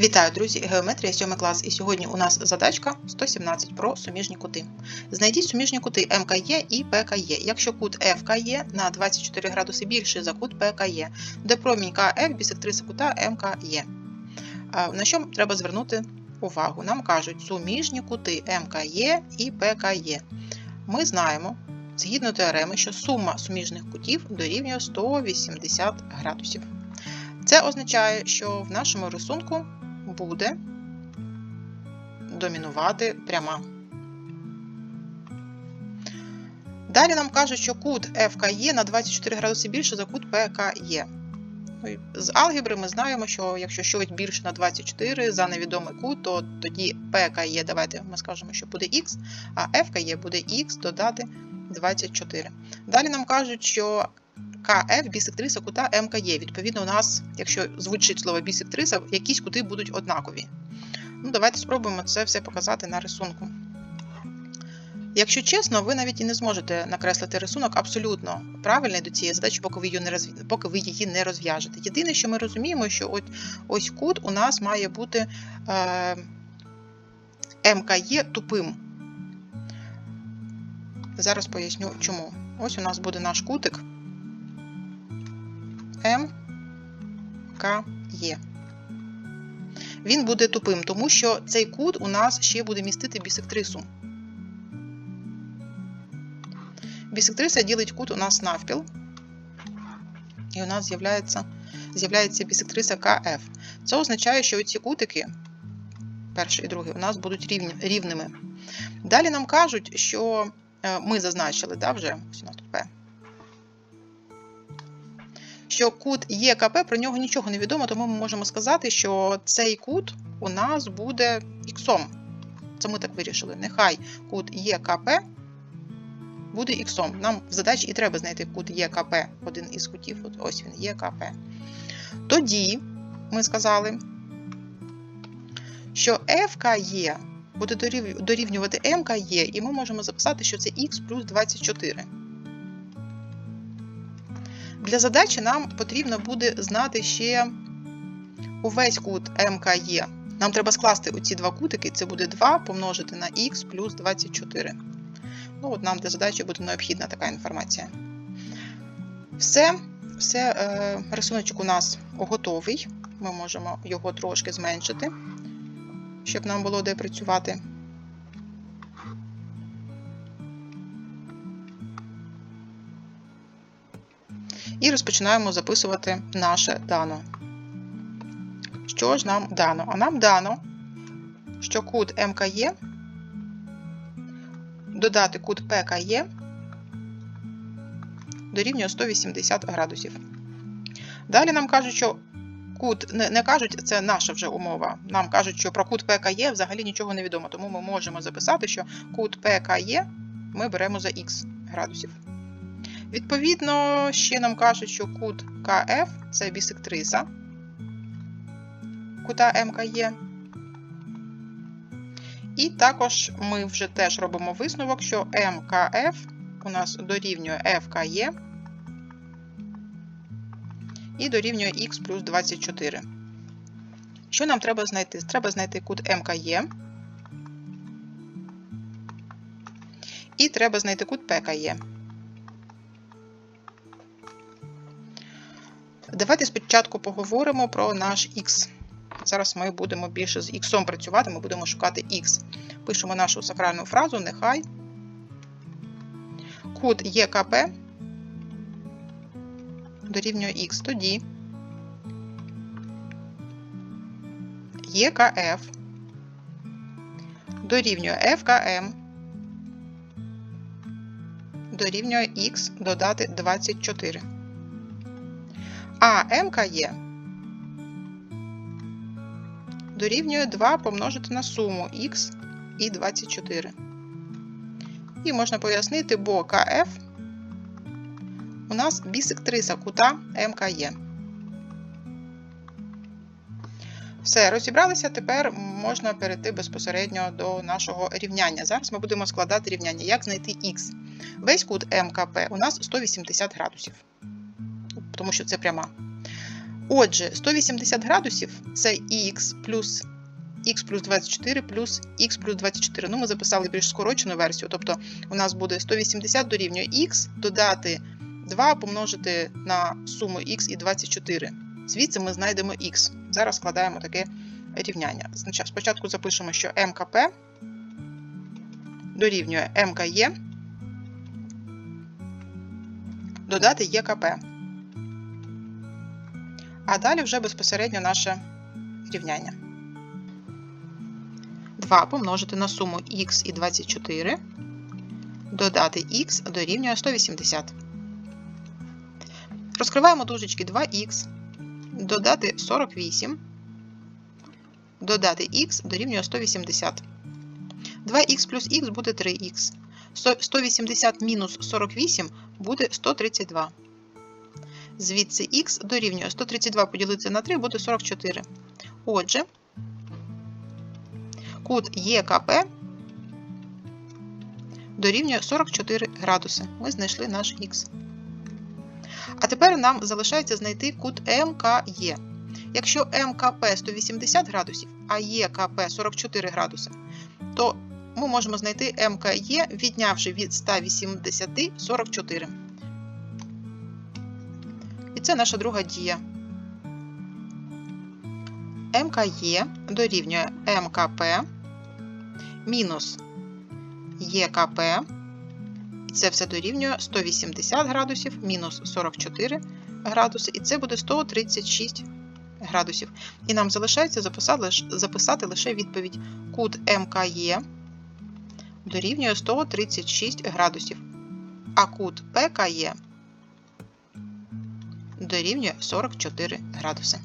Вітаю, друзі! Геометрія 7 клас. І сьогодні у нас задачка 117 про суміжні кути. Знайдіть суміжні кути МКЄ і ПКЄ. Якщо кут ФКЄ на 24 градуси більший за кут ПКЄ, де промінь КФ бісектриса кута МКЄ. На що треба звернути увагу? Нам кажуть суміжні кути МКЄ і ПКЄ. Ми знаємо, згідно теореми, що сума суміжних кутів дорівнює 180 градусів. Це означає, що в нашому рисунку буде домінувати пряма. Далі нам кажуть, що кут ФКЄ на 24 градуси більше за кут ПКЄ. Ну, З алгебри ми знаємо, що якщо щось більше на 24 за невідомий кут, то тоді ПКЄ, давайте ми скажемо, що буде Х, а ФКЄ буде Х додати 24. Далі нам кажуть, що КФ бісектриса кута МКЄ. Відповідно, у нас, якщо звучить слово бісектриса, якісь кути будуть однакові. Ну, Давайте спробуємо це все показати на рисунку. Якщо чесно, ви навіть і не зможете накреслити рисунок абсолютно правильний до цієї задачі, поки ви її не, розв... поки ви її не розв'яжете. Єдине, що ми розуміємо, що от, ось кут у нас має бути е... МКЄ тупим. Зараз поясню чому. Ось у нас буде наш кутик. М, К, Є. Він буде тупим, тому що цей кут у нас ще буде містити бісектрису. Бісектриса ділить кут у нас навпіл. І у нас з'являється з'являється бісектриса КФ. Це означає, що ці кутики, перший і другий, у нас будуть рівні, рівними. Далі нам кажуть, що ми зазначили, да, вже ось у нас тут П що кут ЄКП, про нього нічого не відомо, тому ми можемо сказати, що цей кут у нас буде іксом. Це ми так вирішили. Нехай кут ЄКП буде іксом. Нам в задачі і треба знайти кут ЄКП, один із кутів. От ось він, ЄКП. Тоді ми сказали, що ФКЄ буде дорівнювати МКЄ, і ми можемо записати, що це х плюс 24. Для задачі нам потрібно буде знати ще увесь кут МКЄ. Нам треба скласти оці два кутики, це буде 2 помножити на х плюс 24. Ну, от Нам для задачі буде необхідна така інформація. Все, все е, рисуночок у нас готовий. Ми можемо його трошки зменшити, щоб нам було де працювати. І розпочинаємо записувати наше дано. Що ж нам дано? А нам дано, що кут МКЄ додати кут ПКЄ дорівнює 180 градусів. Далі нам кажуть, що кут, не, не кажуть, це наша вже умова. Нам кажуть, що про кут ПКЄ взагалі нічого не відомо, тому ми можемо записати, що кут ПКЄ ми беремо за х градусів. Відповідно, ще нам кажуть, що кут КФ це бісектриса кута МКЄ. І також ми вже теж робимо висновок, що МКФ у нас дорівнює ФКЄ і дорівнює х плюс 24. Що нам треба знайти? Треба знайти кут МКЄ. І треба знайти кут ПКЄ. Давайте спочатку поговоримо про наш х. Зараз ми будемо більше з х працювати, ми будемо шукати х. Пишемо нашу сакральну фразу, нехай кут ЄКП дорівнює х. Тоді ЄКФ дорівнює ФКМ дорівнює х додати 24. А МКЄ дорівнює 2 помножити на суму х і 24. І можна пояснити, бо КФ у нас бісектриса кута МКЄ. Все, розібралися, тепер можна перейти безпосередньо до нашого рівняння. Зараз ми будемо складати рівняння. Як знайти х? Весь кут МКП у нас 180 градусів тому що це пряма. Отже, 180 градусів це х плюс х плюс 24 плюс х плюс 24. Ну, ми записали більш скорочену версію. Тобто у нас буде 180 дорівнює х, додати 2 помножити на суму х і 24. Звідси ми знайдемо х. Зараз складаємо таке рівняння. Спочатку запишемо, що МКП дорівнює МКЄ додати ЄКП. А далі вже безпосередньо наше рівняння. 2 помножити на суму х і 24, додати х дорівнює 180. Розкриваємо дужечки 2х, додати 48, додати х дорівнює 180. 2х плюс х буде 3х. 180 мінус 48 буде 132. Звідси х дорівнює 132 поділити на 3 буде 44. Отже, кут ЄКП дорівнює 44 градуси. Ми знайшли наш х. А тепер нам залишається знайти кут МКЄ. Якщо МКП 180 градусів, а ЄКП 44 градуси, то ми можемо знайти МКЄ, віднявши від 180 44. І це наша друга дія. МКЄ дорівнює МКП мінус ЄКП. І це все дорівнює 180 градусів мінус 44 градуси, і це буде 136 градусів. І нам залишається записати, лише відповідь. Кут МКЄ дорівнює 136 градусів, а кут ПКЄ дорівнює 44 градуси.